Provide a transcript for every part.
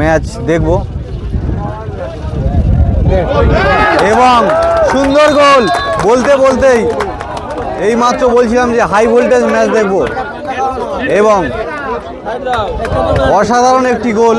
Match দেখব। এবং সুন্দর গোল। বলতে বলতেই এই মাত্র বলছিলাম যে হাই ভোল্টেজ ম্যাচ দেখব। এবং অসাধারণ একটি গোল।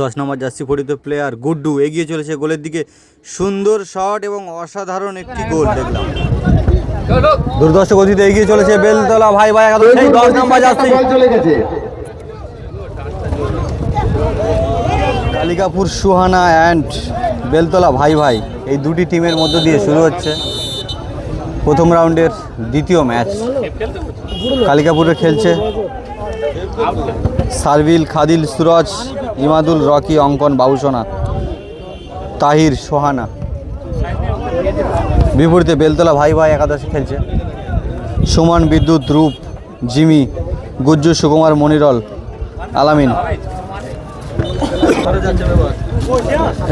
দশ নম্বর জার্সি পরিত প্লেয়ার গুড্ডু এগিয়ে চলেছে গোলের দিকে। সুন্দর শট এবং অসাধারণ একটি গোল দেখলাম। দুর্দর্শ গতিতে এগিয়ে চলেছে বেলতলা ভাই ভাই দশ নম্বর জার্সি বল চলে গেছে কালিকাপুর সুহানা অ্যান্ড বেলতলা ভাই ভাই এই দুটি টিমের মধ্য দিয়ে শুরু হচ্ছে। প্রথম রাউন্ডের দ্বিতীয় ম্যাচ কালিকাপুরে খেলছে সার্ভিল খাদিল, সুরজ, ইমাদুল, রকি, অঙ্কন বাবুসোনা তাহির, সোহানা। বিপরীতে বেলতলা ভাই ভাই একাদশে খেলছে। সুমন, বিদ্যুৎ, রূপ, জিমি, গুজ্জু, সুকুমার, মনিরল, আলামিন।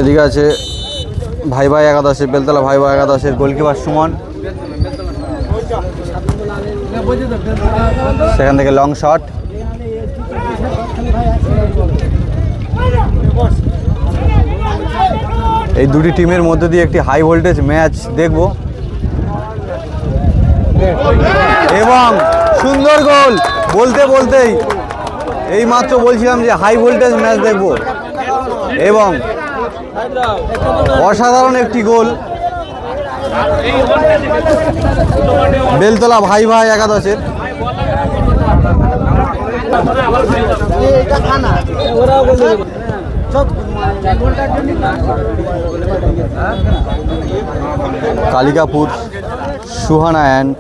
এদিকে আছে ভাই ভাই একাদশের বেলতলা ভাই ভাই একাদশের গোলকিপার সুমন। সেখান থেকে লং শট এই দুটি টিমের মধ্যে দিয়ে একটি হাই ভোল্টেজ ম্যাচ দেখব। এবং সুন্দর গোল বলতে বলতেই এই মাত্র বলছিলাম যে হাই ভোল্টেজ ম্যাচ দেখব। এবং অসাধারণ একটি গোল। বেলতলা ভাই ভাই একাদশের। কালিকাপুর, সুহানা অ্যান্ড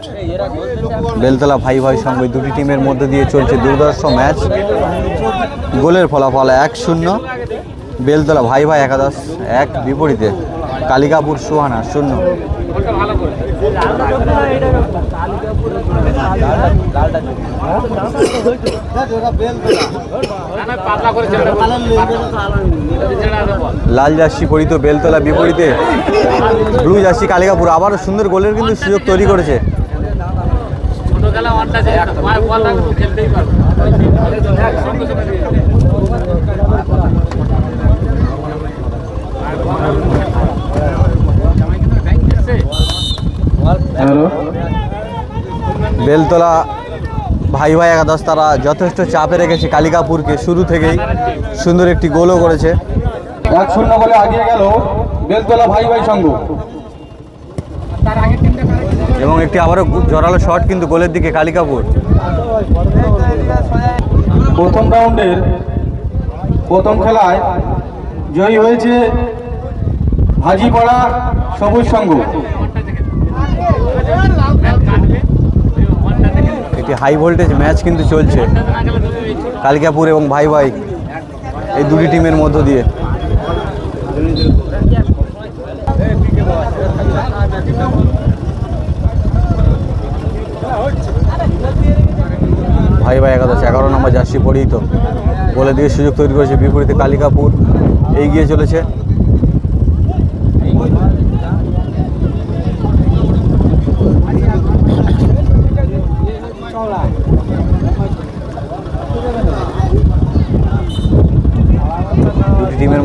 বেলতলা ভাই ভাই সঙ্গে দুটি টিমের মধ্যে দিয়ে চলছে দুর্দর্শ ম্যাচ। গোলের ফলাফল এক শূন্য। বেলতলা, ভাই ভাই একাদশ, এক বিপরীতে, কালিকাপুর সুহানা, শূন্য। লাল জার্সি পরিত বেলতলা বিপরীতে, ব্লু জার্সি কালিকাপুর, আবারও সুন্দর গোলের কিন্তু সুযোগ তৈরি করেছে। বেলতলা ভাই ভাই একাদশ তারা যথেষ্ট চাপে রেখেছে কালিকাপুরকে শুরু থেকেই। সুন্দর একটি গোলও করেছে। এক শূন্য বলে আগিয়ে গেল বেলতলা ভাই ভাই সংঘ। এবং একটি আবারও জোরালো শট কিন্তু গোলের দিকে কালিকাপুর। প্রথম রাউন্ডের প্রথম খেলায় জয়ী হয়েছে হাজিপাড়া সবুজ সংঘ। একটি হাই ভোল্টেজ ম্যাচ কিন্তু চলছে। কালিকাপুর এবং ভাই ভাই এই দুটি টিমের মধ্য দিয়ে। ভাই ভাই একাদশ, এগারো নম্বর জার্সি পড়েই তো। বলে দিয়ে সুযোগ তৈরি করেছে বিপরীতে কালিকাপুর। এগিয়ে চলেছে।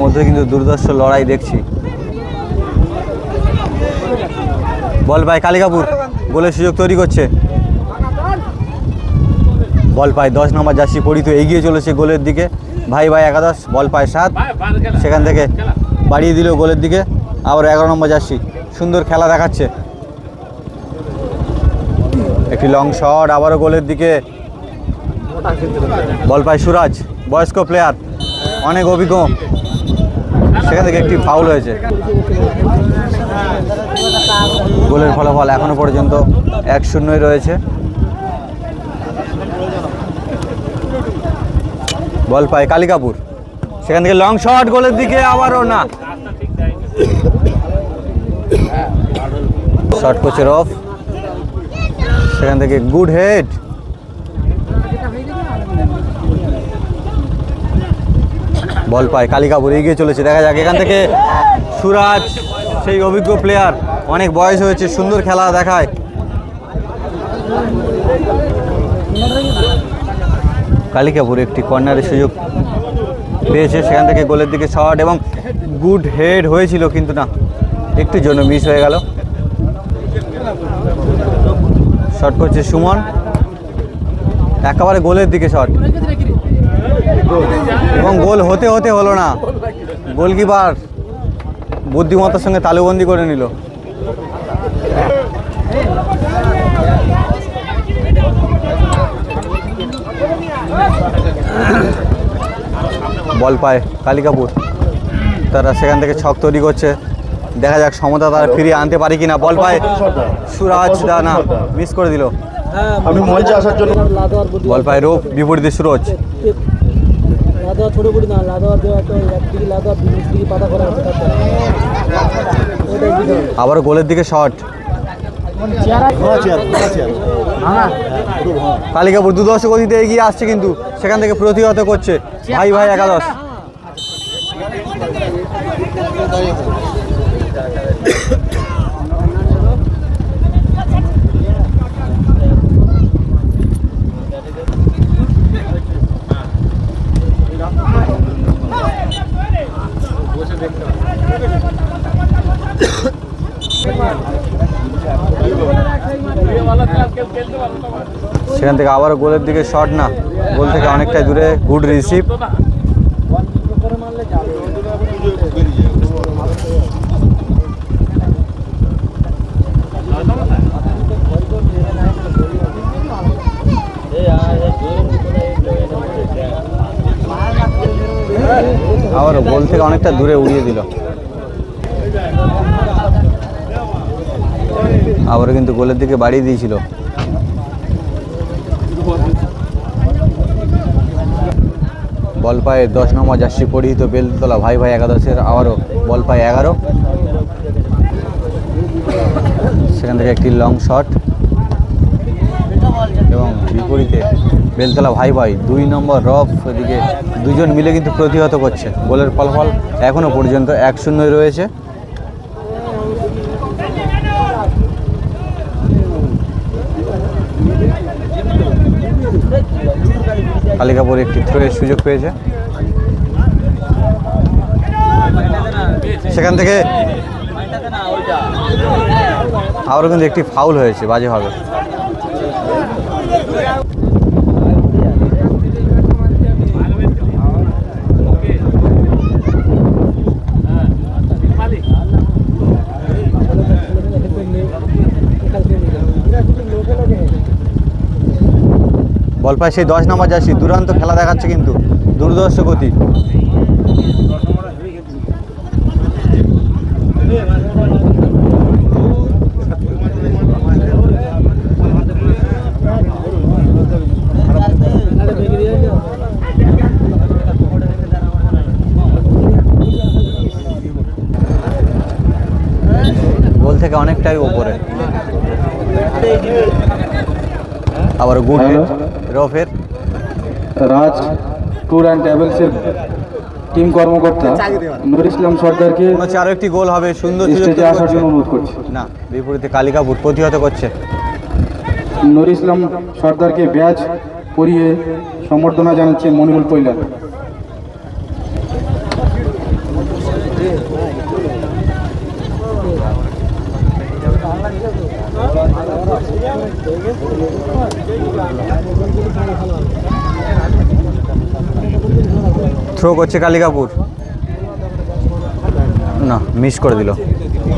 মধ্যে কিন্তু দুর্দর্শ লড়াই দেখছি। বল পায় কালিকাপুর গোলের সুযোগ তৈরি করছে। বল পায়, দশ নম্বর জার্সি পরিত এগিয়ে চলেছে গোলের দিকে। ভাই ভাই একাদশ, বল পায় সাত। সেখান থেকে বাড়িয়ে দিল গোলের দিকে। আবার এগারো নম্বর জার্সি, সুন্দর খেলা দেখাচ্ছে। একটি লং শট আবারও গোলের দিকে। বল পায় সুরাজ, বয়স্ক প্লেয়ার অনেক অভিজ্ঞ। সেখান থেকে একটি ফাউল হয়েছে। গোলের ফলাফল এখনও পর্যন্ত এক শূন্যই রয়েছে। বল পায় কালিকাপুর। সেখান থেকে লং শট গোলের দিকে আবারও না। শট কোচের অফ সেখান থেকে গুড হেড বল পায়, কালিকাপুর এগিয়ে চলেছে। দেখা যাক, এখান থেকে সুরাজ, সেই অভিজ্ঞ প্লেয়ার অনেক বয়স হয়েছে, সুন্দর খেলা দেখায়। কালিকাপুর একটি কর্নারের সুযোগ পেয়েছে, সেখান থেকে গোলের দিকে শট এবং গুড হেড হয়েছিল কিন্তু না একটু জন্য মিস হয়ে গেল। শট করছে সুমন, একেবারে গোলের দিকে শট। এবং গোল হতে হতে হলো না। গোলকিপার বুদ্ধিমত্তার সঙ্গে তালুবন্দি করে নিল। বল পায় কালিকাপুর তারা সেখান থেকে ছক তৈরি করছে। দেখা যাক সমতা তারা ফিরিয়ে আনতে পারে কিনা। বল পায় সুরাজ দা না মিস করে দিল। আমি মঞ্চে আসার জন্য লাদোয়ার বল পায় রূপ বিপরীতে সুরজ। লাদোয়ার ছোট বুড়ি না লাদা দেওয়া তো একদিকে লাদা দিকে পাতা করা আছে আবার গোলের দিকে শট কালিকাপুর দুদশ গতিতে এগিয়ে আসছে কিন্তু সেখান থেকে প্রতিহত করছে। ভাই ভাই একাদশ সেখান থেকে আবার গোলের দিকে শট না। গোল থেকে অনেকটাই দূরে গুড রিসিভ আবার গোল থেকে অনেকটা দূরে উড়িয়ে দিল। আবারও কিন্তু গোলের দিকে বাড়িয়ে দিয়েছিল। বল পায়ে দশ নম্বর জার্সি পরিহিত বেলতলা ভাই ভাই একাদশের আবারও বল পায়ে এগারো। সেখান থেকে একটি লং শট এবং বিপরীতে বেলতলা ভাই ভাই দুই নম্বর রফ এদিকে দুজন মিলে কিন্তু প্রতিহত করছে। গোলের ফলাফল এখনও পর্যন্ত এক শূন্যই রয়েছে। কালিকাপুর একটি থ্রোয়ের সুযোগ পেয়েছে। সেখান থেকে আবারও কিন্তু একটি ফাউল হয়েছে বাজেভাবে বল পায় সেই দশ নম্বর যাচ্ছি দুরান্ত খেলা দেখাচ্ছে কিন্তু দুর্দর্শ গতি। গোল থেকে অনেকটাই ওপরে আবার গুড. রফের। রাজ ট্যুর অ্যান্ড ট্রাভেলসের টিম কর্মকর্তা নুর ইসলাম সর্দারকে হচ্ছে আরও একটি গোল হবে সুন্দর স্টেজে আসার জন্য অনুরোধ করছি। না বিপরীতে কালিকাপুর প্রতিহত করছে। নুর ইসলাম সর্দারকে ব্যাচ পরিয়ে সম্বর্ধনা জানাচ্ছে মনিরুল কৈলার থ্রো করছে কালিকাপুর না মিস করে দিল।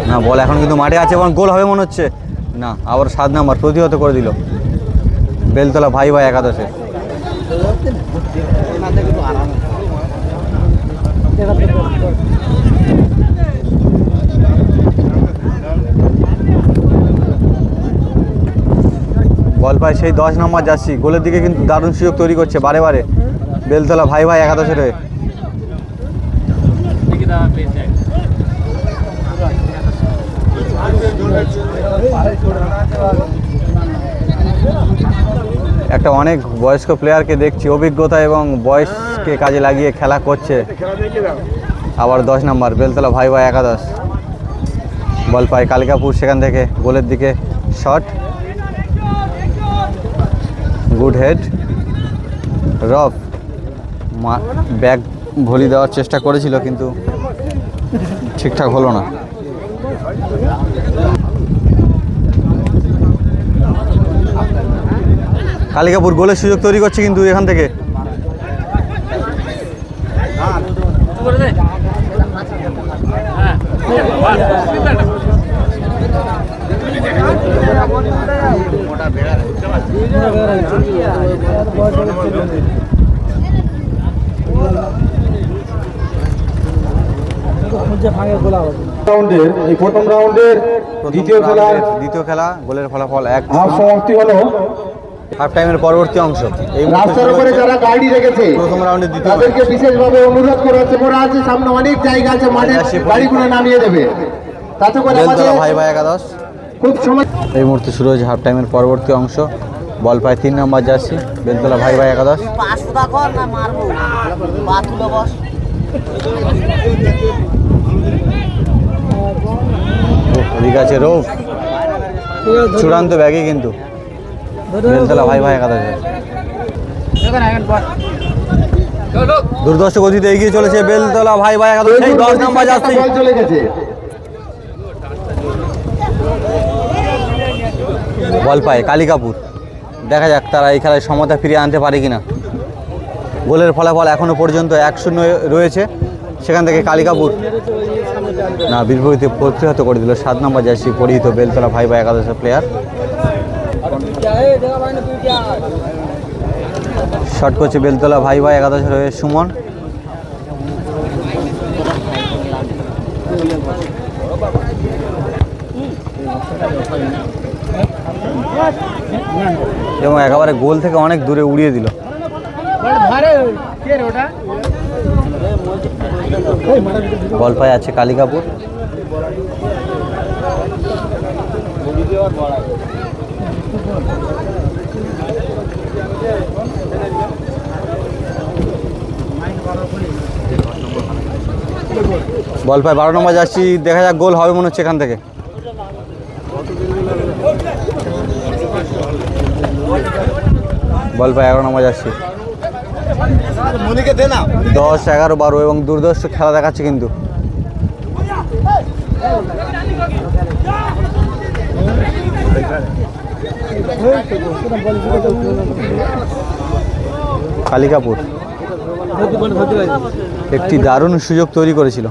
না, বল, এখন কিন্তু মাঠে আছে এবং গোল হবে মনে হচ্ছে। না, আবার সাত নাম্বার, প্রতিহত করে দিল। বেলতলা ভাই ভাই একাদশে। বল পায় সেই দশ নম্বর যাচ্ছি গোলের দিকে কিন্তু দারুণ সুযোগ তৈরি করছে বারে বারে। বেলতলা ভাই ভাই একাদশের হয়ে। একটা অনেক বয়স্ক প্লেয়ারকে দেখছি, অভিজ্ঞতা এবং বয়সকে কাজে লাগিয়ে খেলা করছে। আবার দশ নম্বর, বেলতলা ভাই ভাই একাদশ। বল পায় কালিকাপুর সেখান থেকে, গোলের দিকে শট গুড হেড রফ মা ব্যাগ ভলি দেওয়ার চেষ্টা করেছিল, কিন্তু ঠিকঠাক হলো না। কালিকাপুর গোলের সুযোগ তৈরি করছে কিন্তু এখান থেকে। করে দে হ্যাঁ খুঁজে ভাঙে গোলা হবে রাউন্ডের এই প্রথম রাউন্ডের দ্বিতীয় খেলার দ্বিতীয় খেলা গোলের ফলাফল এক হাফ সমাপ্তি হলো হাফ টাইমের পরবর্তী অংশ। এই মুহূর্তে রাস্তার উপরে যারা গাড়ি রেখেছে প্রথম রাউন্ডের দ্বিতীয় তাদেরকে বিশেষভাবে অনুরোধ করা হচ্ছে মোরা আছে সামনে অনেক জায়গা আছে মাঠে আসি, গাড়িগুলো নামিয়ে দেবে। তাতে করে আমাদের বেলতলা ভাই ভাই একাদশ। খুব সময় এই মুহূর্তে শুরু হয়েছে হাফ টাইমের পরবর্তী অংশ। বল পায় তিন নম্বর জার্সি বেলতলা ভাই ভাই একাদশ। না মারবো। এদিকে আছে রৌফ। চূড়ান্ত ব্যাগে কিন্তু। বেলতলা ভাই ভাই একাদশ। দুর্দর্শ গতিতে এগিয়ে চলেছে বেলতলা ভাই ভাই একাদশ। সেই দশ নম্বর বল চলে গেছে বল পায় কালিকাপুর দেখা যাক তারা এই খেলায় সমতা ফিরিয়ে আনতে পারে কিনা। গোলের ফলাফল এখনও পর্যন্ত এক শূন্য রয়েছে। সেখান থেকে কালিকাপুর। না বিপরীতে প্রতিহত করে দিল। সাত নম্বর জার্সি পরিহিত বেলতলা ভাই ভাই একাদশের প্লেয়ার শট করছে বেলতলা ভাই ভাই একাদশের হয়ে সুমন। এবং একেবারে গোল থেকে অনেক দূরে উড়িয়ে দিল। বল পায় আছে কালিকাপুর। বল পায় বারো নম্বর যাচ্ছি, দেখা যাক গোল হবে মনে হচ্ছে এখান থেকে। বল পায় এগারো নম্বর যাচ্ছি। দশ এগারো বারো এবং দুর্দর্শ খেলা দেখাচ্ছে কিন্তু। কালিকাপুর। একটি দারুণ সুযোগ তৈরি করেছিল।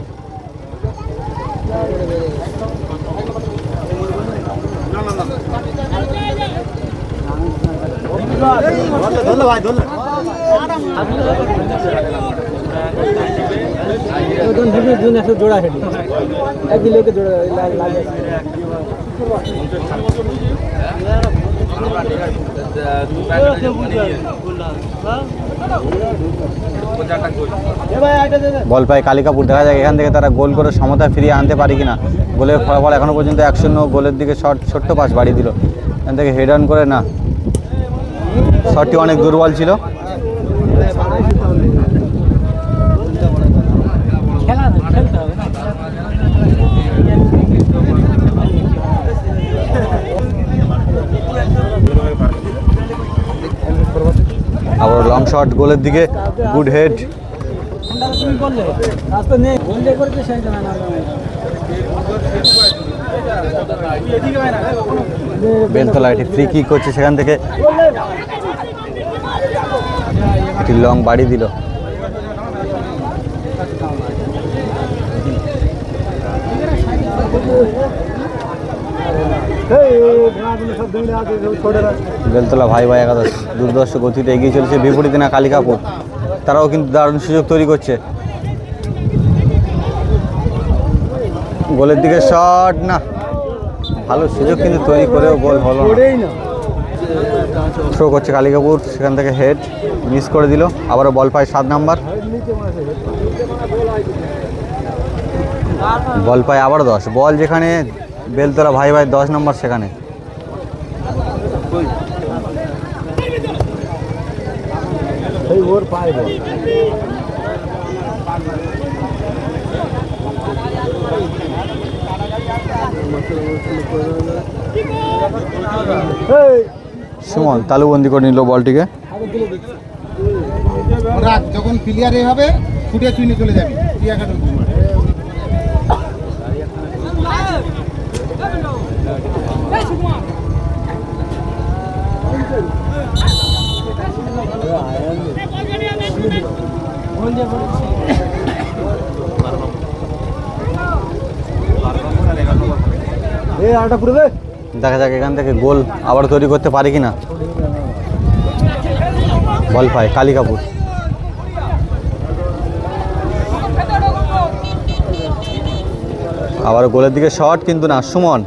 লাগে বল পায় কালিকাপুর দেখা যাক, এখান থেকে তারা গোল করে সমতা ফিরিয়ে আনতে পারে কিনা। গোলের ফলাফল এখনও পর্যন্ত এক শূন্য গোলের দিকে শট ছোট্ট পাস বাড়িয়ে দিল। এখান থেকে হেড অন করে না। শটটি অনেক দুর্বল ছিল। আবার লং শট গোলের দিকে গুড হেড বেলতলা এটি ফ্রি কিক করছে সেখান থেকে। এটি লং বাড়ি দিল। বেলতলা ভাই ভাই একাদশ দুর্দর্শ গতিতে এগিয়ে চলেছে বিপরীতে না কালিকাপুর তারাও কিন্তু দারুণ সুযোগ তৈরি করছে। গোলের দিকে শট না। ভালো সুযোগ কিন্তু তৈরি করেও গোল হলো না। থ্রো করছে কালিকাপুর সেখান থেকে হেড মিস করে দিল, আবারও বল পায় সাত নাম্বার বল পায় আবারও দশ। বল যেখানে, বেলতলা ভাই ভাই দশ নম্বর সেখানে। বল সুমন তালুবন্দি করে নিল বলটিকে। যখন ক্লিয়ার হবে ফুটে চুইনে চলে যাবি। চিড়িয়াখানা দেখা যাক, এখান থেকে গোল আবার তৈরি করতে পারি কি না বল পায় কালী কাপুর। আবার গোলের দিকে শট, কিন্তু না, সুমন।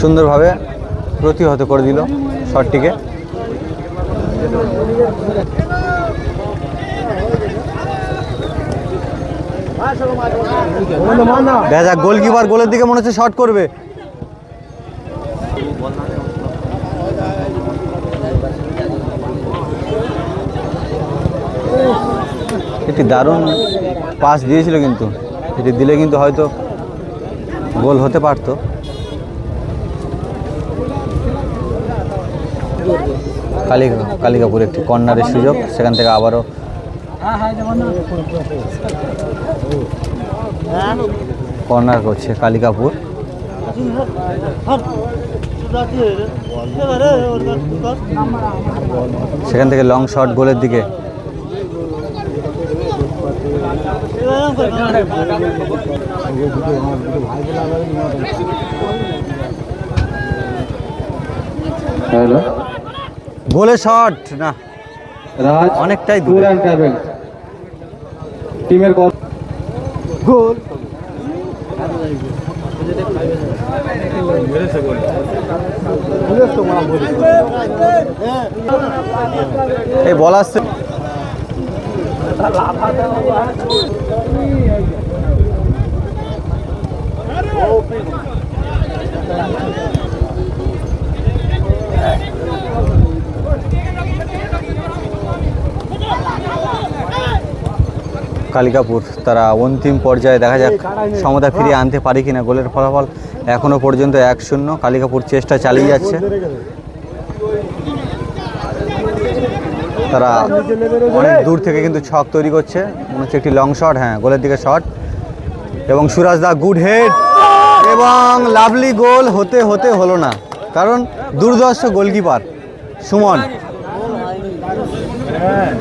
সুন্দরভাবে প্রতিহত করে দিল শটটিকে। গোলকিপার গোলের দিকে মনে হচ্ছে শট করবে। একটি দারুণ পাস দিয়েছিল কিন্তু। এটি দিলে কিন্তু হয়তো গোল হতে পারতো। কালিকা কালিকাপুর একটি কর্নারের সুযোগ। সেখান থেকে আবারও কর্নার করছে কালিকাপুর। সেখান থেকে লং শট গোলের দিকে। হ্যালো। গোলে শট না। অনেকটাই দূরে। And goal. গোল। এই বল আসছে। কালিকাপুর, তারা অন্তিম পর্যায়ে দেখা যাক সমতা ফিরিয়ে আনতে পারি কিনা গোলের ফলাফল। এখনও পর্যন্ত এক শূন্য, কালিকাপুর চেষ্টা চালিয়ে যাচ্ছে। তারা অনেক দূর থেকে কিন্তু ছক তৈরি করছে। মনে হচ্ছে একটি লং শট হ্যাঁ গোলের দিকে শট এবং সুরাজ দা গুড হেড এবং লাভলি গোল হতে হতে হলো না। কারণ দুর্দর্শ গোলকিপার সুমন।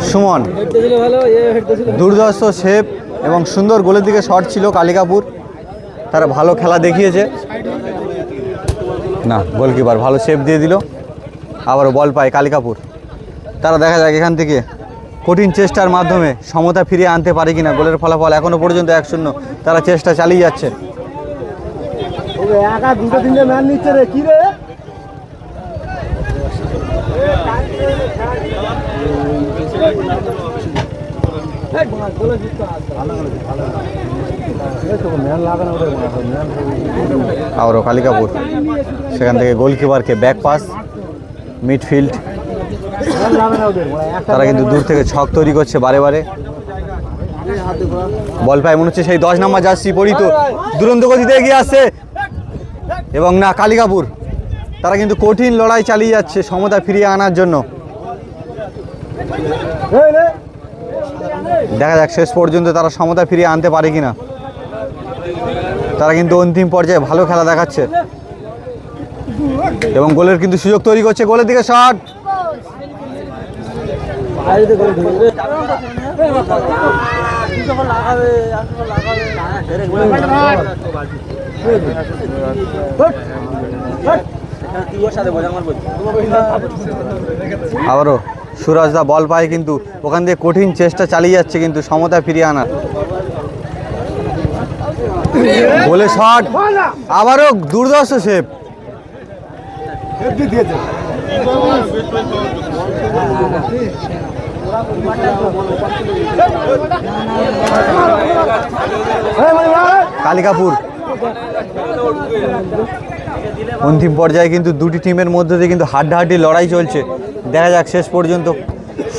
সুমন দুর্দর্শ শেপ এবং সুন্দর গোলের দিকে শট ছিল কালিকাপুর। তারা ভালো খেলা দেখিয়েছে। না, গোলকিপার ভালো শেপ দিয়ে দিল। আবারও বল পায় কালিকাপুর। তারা দেখা যাক এখান থেকে কঠিন চেষ্টার মাধ্যমে সমতা ফিরিয়ে আনতে পারে কিনা। গোলের ফলাফল এখনও পর্যন্ত এক শূন্য। তারা চেষ্টা চালিয়ে যাচ্ছে। একা দুটো তিনটে ম্যান নিচ্ছে রে রে? আবারও কালিকাপুর। সেখান থেকে গোলকিপারকে ব্যাক পাস মিডফিল্ড তারা কিন্তু দূর থেকে ছক তৈরি করছে বারে বারে। বল পায়, মনে হচ্ছে সেই দশ নম্বর জার্সি পরিত। দুরন্ত গতিতে এগিয়ে আসছে। এবং না, কালিকাপুর। তারা কিন্তু কঠিন লড়াই চালিয়ে যাচ্ছে সমতা ফিরিয়ে আনার জন্য। দেখা যাক, শেষ পর্যন্ত তারা সমতা ফিরিয়ে আনতে পারে কিনা। তারা কিন্তু অন্তিম পর্যায়ে ভালো খেলা দেখাচ্ছে। এবং গোলের কিন্তু সুযোগ তৈরি করছে, গোলের দিকে শট আবারও। সুরাজদা বল পায় কিন্তু ওখান থেকে কঠিন চেষ্টা চালিয়ে যাচ্ছে কিন্তু সমতা ফিরিয়ে আনার বলে শট। আবারও দুর্দর্শ শেপ। কালিকাপুর। অন্তিম পর্যায়ে কিন্তু দুটি টিমের মধ্যে দিয়ে কিন্তু হাড্ডাহাড্ডি লড়াই চলছে। দেখা যাক শেষ পর্যন্ত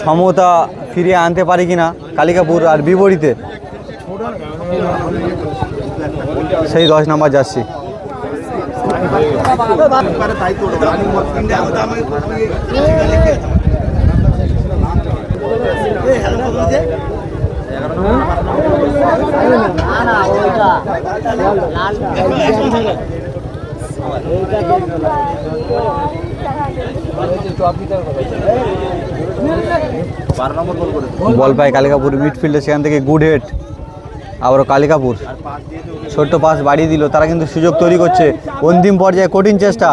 সমতা ফিরিয়ে আনতে পারি কিনা কালিকাপুর আর বিপরীতে। সেই দশ নাম্বার যাচ্ছি লাল বল পায় কালিকাপুর মিডফিল্ডে সেখান থেকে গুড হেড আবারও কালিকাপুর। ছোট্ট পাস বাড়িয়ে দিল, তারা কিন্তু সুযোগ তৈরি করছে। অন্তিম পর্যায়ে কঠিন চেষ্টা।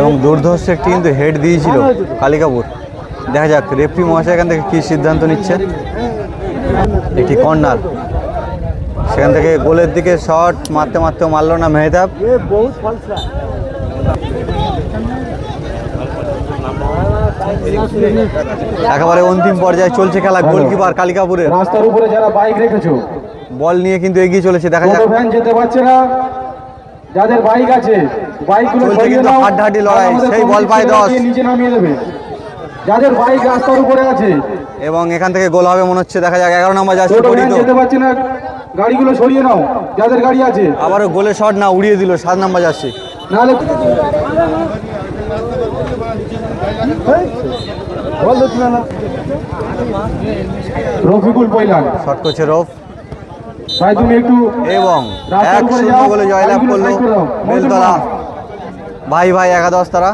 এবং দুর্ধর্ষ একটি কিন্তু হেড দিয়েছিল কালিকাপুর। দেখা যাক রেফরি মহাশয় এখান থেকে কী সিদ্ধান্ত নিচ্ছে। একটি কর্নার। সেখান থেকে গোলের দিকে শট মারতে মারতেও মারলো না মেহতাব। একেবারে অন্তিম পর্যায়ে চলছে খেলা গোলকিপার কালিকাপুরের। রাস্তার উপরে যারা বাইক রেখেছো বল নিয়ে কিন্তু এগিয়ে চলেছে দেখা যাক। ভ্যান যেতে পারছে না। যাদের বাইক আছে বাইকগুলো কিন্তু হাড্ডাহাড্ডি লড়াই, সেই বল পায় কমিটির দশ। ছেলেরা গিয়ে নিচে নামিয়ে দেবে। যাদের বাইক রাস্তার উপরে আছে। এবং এখান থেকে গোল হবে মনে হচ্ছে দেখা যাক এগারো নম্বর যাচ্ছে যেতে পারছে না গাড়িগুলো সরিয়ে নাও যাদের গাড়ি আছে। আবারও গোলে শট না উড়িয়ে দিল সাত নম্বর যাচ্ছে নাহলে রফিকুল পৈলান। শট করছে রফ। ভাই তুমি একটু এবং এক শূন্য জয়লাভ করল বেলতলা। ভাই ভাই একাদশ তারা।